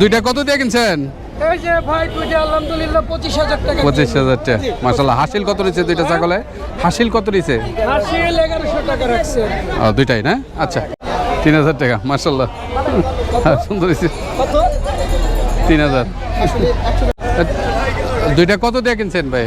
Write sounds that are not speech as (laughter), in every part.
দুইটা কত দিয়ে কিনছেন? এই যে ভাই দুইটা পঁচিশ হাজার টাকা। মাসাল্লাহ হাসিল কত নিচ্ছে দুইটা ছাগলে? হাসিল কত ও দুইটাই না? আচ্ছা তিন হাজার টাকা মাসাল্লাহ সুন্দর তিন হাজার। দুইটা কত দিয়ে কিনছেন ভাই?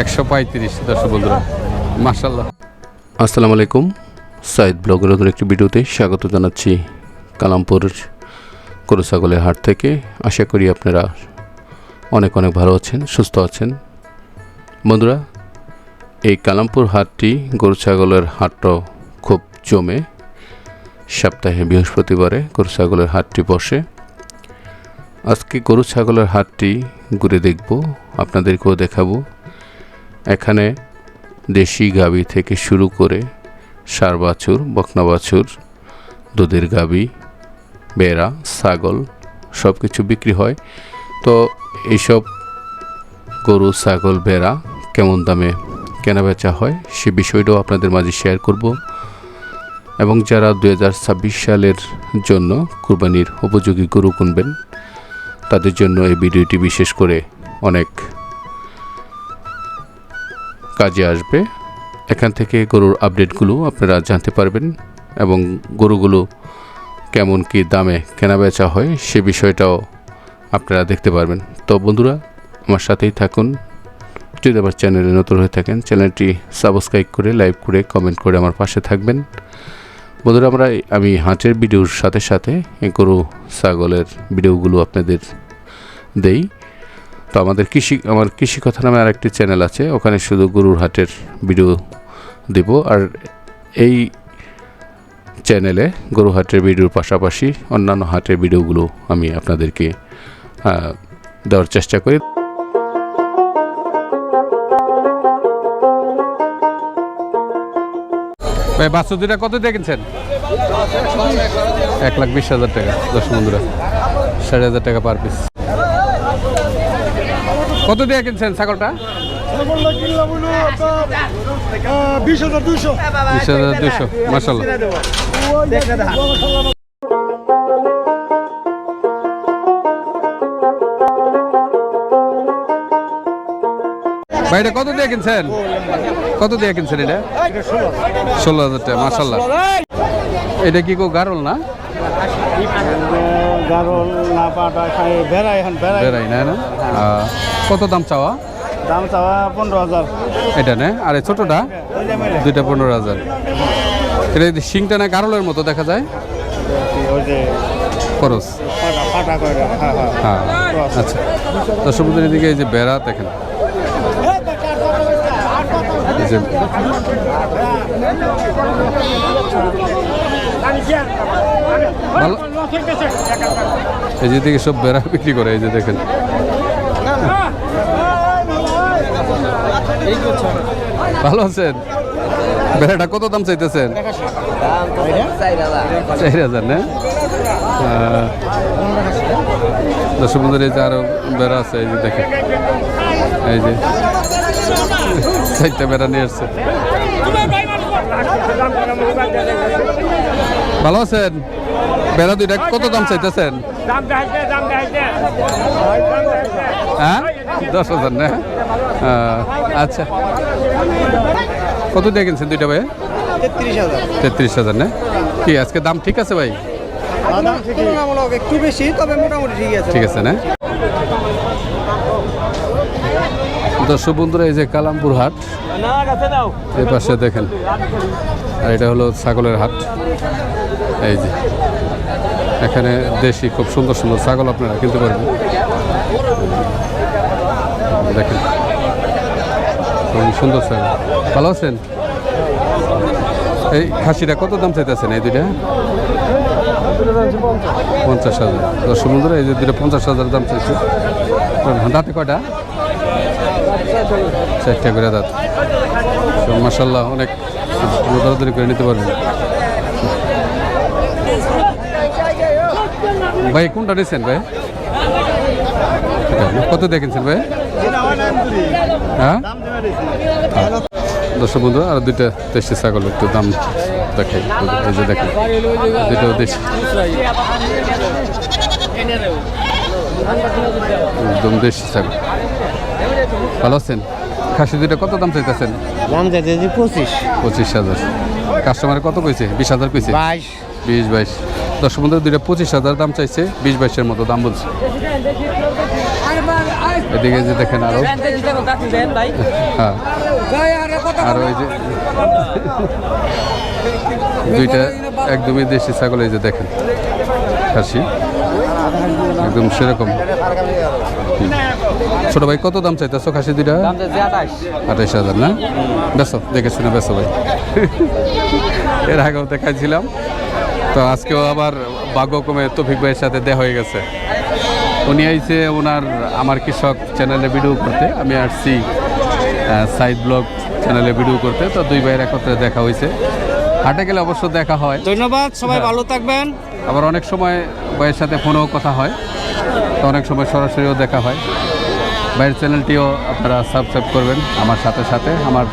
একশো পঁয়ত্রিশ। দর্শক বন্ধুরা। মাসাল্লাহ আসসালামু আলাইকুম সাইদ ব্লগের নতুন একটি ভিডিওতে স্বাগত জানাচ্ছি কালামপুর গরু ছাগলের হাট থেকে আশা করি আপনারা অনেক অনেক ভালো আছেন, সুস্থ আছেন। বন্ধুরা, এই কালামপুর হাটটি গরু ছাগলের হাটটাও খুব জমে। সপ্তাহে বৃহস্পতিবারে গরু ছাগলের হাটটি বসে। আজকে গরু ছাগলের হাটটি ঘুরে দেখব, আপনাদেরকেও দেখাবো। এখানে দেশি গাবি থেকে শুরু করে সার বাছুর, বকনা বাছুর, দুধের গাবি বেড়া, ছাগল সব কিছু বিক্রি হয়। তো এইসব গরু, ছাগল, বেড়া কেমন দামে কেনাবেচা হয় সে বিষয়টাও আপনাদের মাঝে শেয়ার করব। এবং যারা দু হাজার ছাব্বিশ সালের জন্য কুরবানির উপযোগী গরু কিনবেন, তাদের জন্য এই ভিডিওটি বিশেষ করে অনেক কাজে আসবে। এখান থেকে গরুর আপডেটগুলো আপনারা জানতে পারবেন এবং গরুগুলো কেমন কি দামে কেনাবেচা হয় সে বিষয়টাও আপনারা দেখতে পারবেন। তো বন্ধুরা, আমার সাথেই থাকুন। যদি আবার চ্যানেলে নতুন হয়ে থাকেন, চ্যানেলটি সাবস্ক্রাইব করে, লাইক করে, কমেন্ট করে আমার পাশে থাকবেন। বন্ধুরা, আমরা আমি হাটের ভিডিওর সাথে সাথে গরু, ছাগলের ভিডিওগুলো আপনাদের দেই। তো আমাদের কৃষি আমার কৃষি কথা নামে আরেকটি চ্যানেল আছে, ওখানে শুধু গরুর হাটের ভিডিও দেব। আর এই চ্যানেলে গরু হাটের ভিডিওর পাশাপাশি অন্যান্য হাটের ভিডিওগুলো আমি আপনাদেরকে দেওয়ার চেষ্টা করি। ভাই বাচ্চা দুটা কত দিয়ে কিনছেন? এক লাখ বিশ হাজার টাকা দশ বন্ধুরা সাড়ে হাজার টাকা পার পিস কত দিয়ে কিনছেন ছাগলটা? বিশ হাজার দুশো বিশ হাজার দুশো মাসাল্লাহ ভাই এটা কত দিয়ে কিনছেন? কত দিয়ে কিনছেন এটা? ষোলো হাজার টাকা মাসাল্লাহ এটা কি কো গারল না? গারল না পাটা খাই ভেড়াই এখন ভেড়াই। বেড়াই না না? কত দাম চাওয়া? দাম চাওয়া পনেরো হাজার। এটা না? আর ছোটটা? দুইটা পনেরো হাজার। এটা শিংটা না গারলের মতো দেখা যায়? খরচ। হ্যাঁ হ্যাঁ। আচ্ছা। তো সমুদ্রের দিকে এই যে বেড়া, দেখেন। এই যে দিকে সব বেড়া বিক্রি করে, এই যে দেখেন। ভালো আছেন? বেড়াটা কত দাম চাইতেছেন? চার হাজার না? আহ, দর্শক এই যে আরও বেড়া আছে এই যে দেখেন। এই যে চারটা বেড়া নিয়ে আসছে। ভালো আছেন? বেড়া দুইটা কত দাম চাইতেছেন? হ্যাঁ? দশ হাজার না? আচ্ছা। কত দিয়ে কিনছেন দুইটা ভাই? তেত্রিশ হাজার। তেত্রিশ হাজার না? কি আজকে দাম ঠিক আছে ভাই? একটু বেশি তবে মোটামুটি ঠিক আছে। ঠিক আছে না? দর্শক বন্ধুরা এই যে কালামপুর হাট এই পাশে দেখেন। আর এটা হলো ছাগলের হাট। এই যে এখানে দেশি খুব সুন্দর সুন্দর ছাগল আপনারা কিনতে পারবেন। দেখেন। সুন্দর ছাগল ভালো আছেন? এই খাসিটা কত দাম চাইতেছেন এই দুইটা? পঞ্চাশ হাজার। দর্শক বন্ধুরা, এই যে দুটো পঞ্চাশ হাজার দাম চাইছে। দাঁতে কয়টা? চারটা করে দাঁত। মাসাল্লাহ অনেক তাড়াতাড়ি করে নিতে পারবেন। ভাই, কোনটা নিয়েছেন ভাই? কত দেখেছেন ভাই? হ্যাঁ? দর্শক বন্ধু আর দুইটা দেশি ছাগল একটু দাম দেখাই। এই যে দেখেন দুটো দেশি। একদম দেশি ছাগল। ভালো আছেন? খাসি দুইটা কত দাম চাইতেছেন? দাম পঁচিশ। পঁচিশ হাজার। কাস্টমারে কত কইছে? বিশ হাজার কইছে? বাইশ। বিশ বাইশ। দশ বন্ধু দুইটা পঁচিশ হাজার দাম চাইছে বিশ বাইশের মতো দাম বলছে। এদিকে যে দেখেন আরও। হ্যাঁ। আর ওই যে দুইটা একদমই দেশি ছাগল এই যে দেখেন। খাসি। একদম সেরকম। ছোট ভাই কত দাম চাইতেছো খাসি দুইটা? আঠাইশ হাজার না? বেসো দেখে শুনে বেসো ভাই। এর আগেও দেখাইছিলাম। তো আজকেও আবার ভাগ্যক্রমে তফিক ভাইয়ের সাথে দেখা হয়ে গেছে। উনি আইছে ওনার আমার কৃষক চ্যানেলে ভিডিও করতে। আমি আসছি সাইড ব্লগ চ্যানেলে ভিডিও করতে। তো দুই ভাইয়ের একত্রে দেখা হয়েছে হাটে গেলে অবশ্য দেখা হয়। ধন্যবাদ সবাই ভালো থাকবেন। আবার অনেক সময় ভাইয়ের সাথে ফোনেও কথা হয়। তো অনেক সময় সরাসরিও দেখা হয়। ভাইয়ের চ্যানেলটিও আপনারা সাবস্ক্রাইব করবেন। আমার সাথে সাথে আমার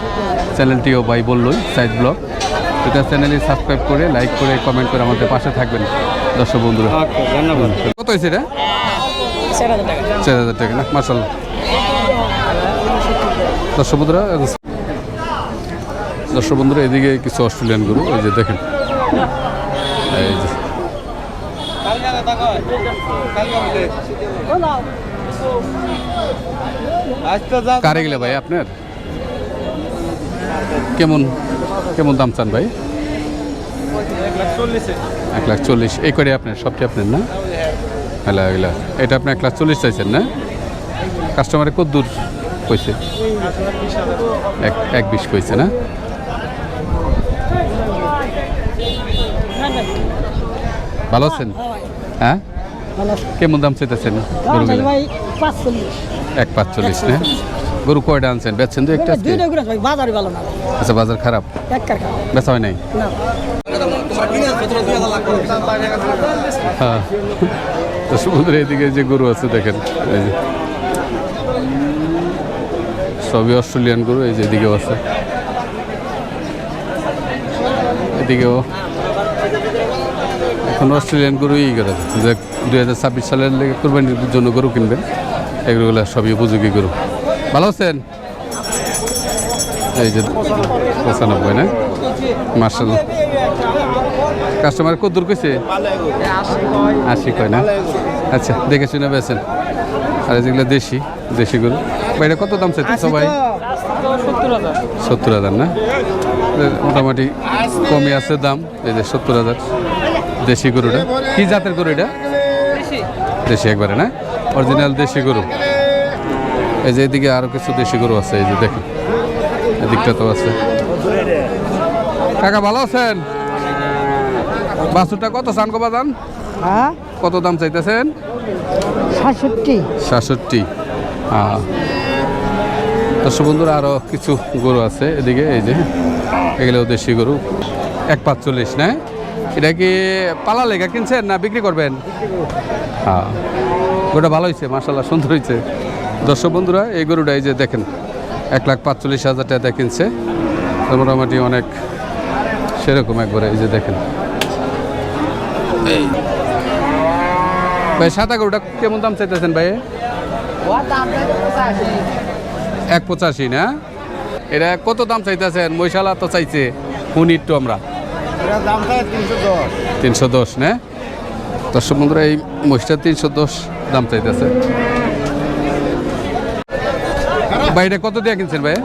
চ্যানেলটিও ভাই বললই সাইড ব্লগ। এটা চ্যানেলে সাবস্ক্রাইব করে লাইক করে কমেন্ট করে আমাদের পাশে থাকবেন। দর্শক বন্ধুরা। ধন্যবাদ। কত হয়েছে এটা? চার হাজার টাকা। না? মার্শাল দর্শক দর্শক বন্ধুরা, এদিকে কিছু অস্ট্রেলিয়ান গরু ওই যে দেখেন। এই যে। কারে গেলে ভাই আপনার? কেমন কেমন দাম চান ভাই? এক লাখ চল্লিশ। এই করে আপনার? সবটি আপনার না? হ্যালো এগুলা। এটা আপনি এক লাখ চল্লিশ চাইছেন না? কাস্টমারে কত দূর কইছে। এক এক বিশ কইছে না? ভালো আছেন? হ্যাঁ? কেমন দাম চাইতেছেন গরু গেলে পাঁচচল্লিশ। এক পাঁচ চল্লিশ না গরু কয়টা আনছেন? বেচছেন তো একটা ভালো না। আচ্ছা বাজার খারাপ? বেচা হয় নাই? হ্যাঁ। তো সমুদ্রের এদিকে যে গরু আছে দেখেন, এই যে। সবই অস্ট্রেলিয়ান গরু, এই যে এদিকেও আছে। এদিকেও। এখন অস্ট্রেলিয়ান গরু ই করে। যে দুই হাজার ছাব্বিশ সালের লেগে কোরবানির জন্য গরু কিনবেন, এগুলো সবই উপযোগী গরু। ভালো আছেন? এই যে পঁচানব্বই, না? মার্শাল কাস্টমার কত দূর কইছে? আশি কয় না? আচ্ছা দেখে শুনে বেছেন আর যেগুলো দেশি দেশি গরু এটা কত দাম চাইতে সবাই? সত্তর হাজার না? মোটামুটি কমই আছে দাম, এই যে সত্তর হাজার। দেশি গরুটা। কি জাতের গরু এটা? দেশি একবারে না? অরিজিনাল দেশি গরু। এই যে এদিকে আরও কিছু দেশি গরু আছে, এই যে দেখেন। এদিকটা তো আছে। কাকা, ভালো আছেন? বাছুরটা কত চান কবা দান হ্যাঁ? কত দাম চাইতেছেন? সাতষট্টি। সাতষট্টি। হ্যাঁ দর্শক বন্ধুরা আরও কিছু গরু আছে এদিকে এই যে। এগুলো দেশি গরু। এক পাঁচ চল্লিশ না? এটা কি পালা লেখা কিনছেন না বিক্রি করবেন? হ্যাঁ গরুটা ভালো হয়েছে মার্শাল্লাহ সুন্দর হয়েছে দর্শক বন্ধুরা এই গরুটা এই যে দেখেন এক লাখ পাঁচচল্লিশ হাজার টাকা কিনছে। মোটামুটি অনেক সেরকম একবারে এই যে দেখেন। ভাই সাদা গরুটা কেমন দাম চাইতেছেন ভাই? এক পঁচাশি না? এটা কত দাম চাইতেছেন? মহিশালা তো চাইছে শুনি একটু আমরা। তিনশো দশ। না? দর্শক বন্ধুরা এই মহিষটা তিনশো দশ দাম চাইতেছে। ভাই এটা কত দিয়ে কিনছেন ভাই?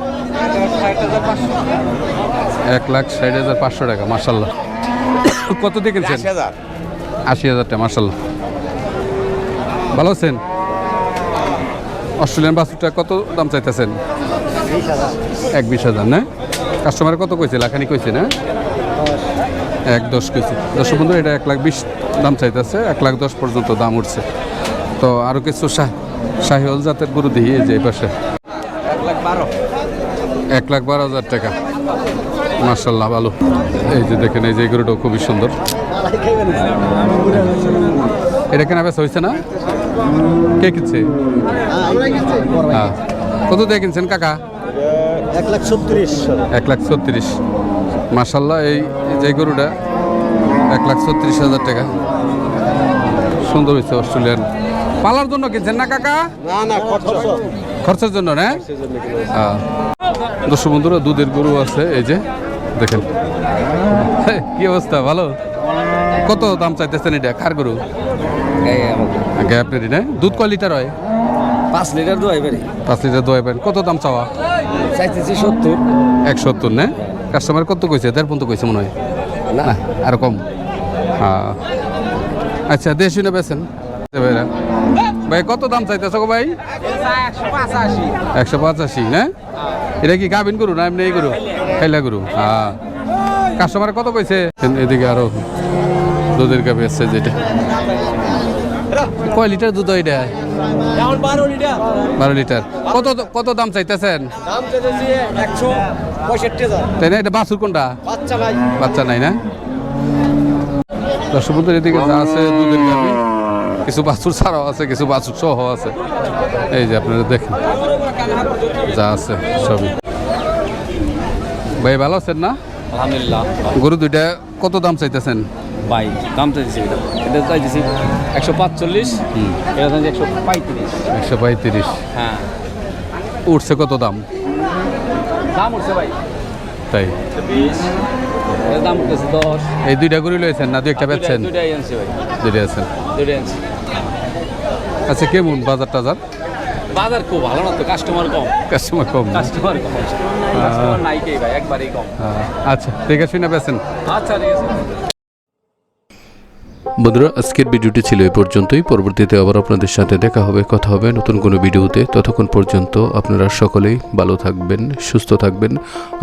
এক লাখ ষাট হাজার পাঁচশো। টাকা মার্শাল্লাহ কত দিয়ে কিনছেন? হাজার। আশি হাজার টাকা মার্শাল্লাহ ভালো আছেন? অস্ট্রেলিয়ান বাসুরটা কত দাম চাইতেছেন? এক বিশ হাজার, না? কাস্টমার কত কইছে? লাখানি কইছে, না? এক দশ কইছে। দশ বন্ধু এটা এক লাখ বিশ দাম চাইতেছে, এক লাখ দশ পর্যন্ত দাম উঠছে। তো আরও কিছু শাহ শাহিওল জাতের গরু দিই এই যে পাশে। এক লাখ বারো হাজার টাকা। মার্শাল্লাহ ভালো। এই যে দেখেন, এই যে গরুটাও খুবই সুন্দর। এটা কেনা বেচা হয়েছে না? কে কিনছে? কত দিয়ে কিনছেন কাকা? এক লাখ ছত্রিশ। এক লাখ ছত্রিশ। মার্শাল্লাহ এই এই যে গরুটা এক লাখ ছত্রিশ হাজার টাকা। সুন্দর হয়েছে অস্ট্রেলিয়ান। পালার জন্য কিনছেন না কাকা? না না খরচ খরচের জন্য না? হ্যাঁ। দর্শক বন্ধুরা দুধের গরু আছে এই যে দেখেন। (laughs) কি অবস্থা ভালো? কত দাম চাইতেছেন এটা? কার গরু? আগে না? দুধ কয় লিটার হয়? পাঁচ লিটার দোয়াই পারি পাঁচ লিটার দোয়াই পান কত দাম চাওয়া? চাইতেছি সত্তর। এক সত্তর না? কাস্টমার কত কইছে? দেড় পর্যন্ত কইছে মনে হয়। না। আর কম। হ্যাঁ আচ্ছা দেশি শুনে বেছেন। ভাইরা। ভাই কত দাম চাইতেছ গো ভাই? একশো পঁচাশি না? এটা কি গাভিন গরু না এমনি এই গরু? খাইলা গরু। হ্যাঁ কাস্টমার কত কইছে? এদিকে আরও। দুধের গাভি আছে যেটা। কয় লিটার দুধ এটা? বারো লিটার। কত কত দাম চাইতেছেন? তাই না? এটা বাছুর কোনটা? বাচ্চা নাই। না? দর্শক বন্ধুর এদিকে যা আছে দুধের গাভি কিছু বাছুর ছাড়াও আছে কিছু বাছুর সহ আছে। এই যে আপনারা দেখেন যা আছে সবই। ভাই ভালো আছেন না? আলহামদুলিল্লাহ। গরু দুইটা কত দাম চাইতেছেন? বাই দাম চাইছি এটা। এটা চাইছি একশো পাঁচচল্লিশ এটা চাইছি একশো পঁয়ত্রিশ। একশো পঁয়ত্রিশ। হ্যাঁ। উঠছে কত দাম? দাম উঠছে ভাই। তাই? এর দাম উঠতেছে দশ। এই দুইটা গরু লয়েছেন না দুই একটা বেচছেন? দুইটাই আনছি ভাই। দুইটা আছেন। দুইটাই আনছি। আচ্ছা কেমন বাজার টাজার? বাজার খুব ভালো না তো কাস্টমার কম। কাস্টমার কম না? কাস্টমার কম। কাস্টমার নাই কে ভাই একবারই কম। আচ্ছা ঠিক আছে শুনে বেছেন আচ্ছা ঠিক আছে। বন্ধুরা, আজকের ভিডিওটি ছিল এ পর্যন্তই। পরবর্তীতে আবার আপনাদের সাথে দেখা হবে, কথা হবে নতুন কোনো ভিডিওতে। ততক্ষণ পর্যন্ত আপনারা সকলেই ভালো থাকবেন, সুস্থ থাকবেন।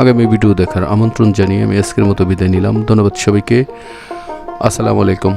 আগামী ভিডিও দেখার আমন্ত্রণ জানিয়ে আমি আজকের মতো বিদায় নিলাম। ধন্যবাদ সবাইকে। আসসালামু আলাইকুম।